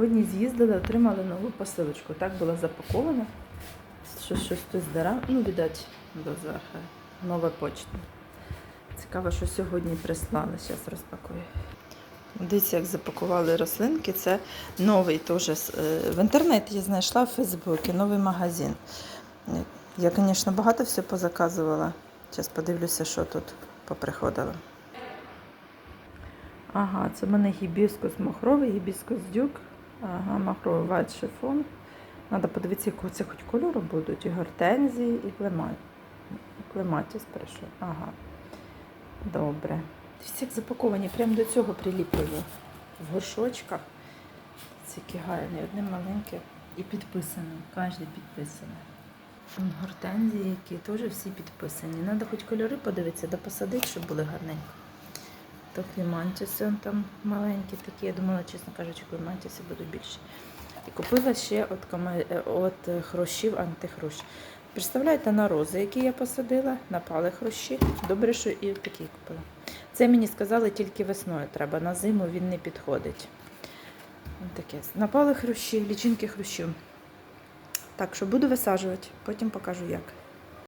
Сьогодні з'їздили, отримали нову посилочку. Так було запаковано. Що щось хтось дара. Ну, віддать до зверху. Нова почта. Цікаво, що сьогодні прислали. Зараз розпакую. Дивіться, як запакували рослинки. Це новий теж е, в інтернеті я знайшла в Фейсбуці новий магазин. Я, звісно, багато всього позаказувала. Зараз подивлюся, що тут поприходило. Ага, це в мене гібіскус махровий, гібіскус дюк, ага, махровий вайт шифон. Треба подивитися, якого це хоч кольору будуть. І гортензії, і клемат. Клематіс прийшов. Ага. Добре. Всі запаковані, прямо до цього приліплено. В горшочках. Які гарні, одне маленьке. І підписано. Кожен підписано. Гортензії, які теж всі підписані. Треба хоч кольори подивитися, да посадити, щоб були гарненько. То клімантіси он там маленькі такі. Я думала, чесно кажучи, клімантіси будуть більші. І купила ще от, е, от е, хрущів антихрущ. Представляєте, на рози, які я посадила, напали хрущі. Добре, що і такі купила. Це мені сказали тільки весною треба, на зиму він не підходить. Таке. Напали хрущі, лічинки хрущів. Так що буду висаджувати, потім покажу як.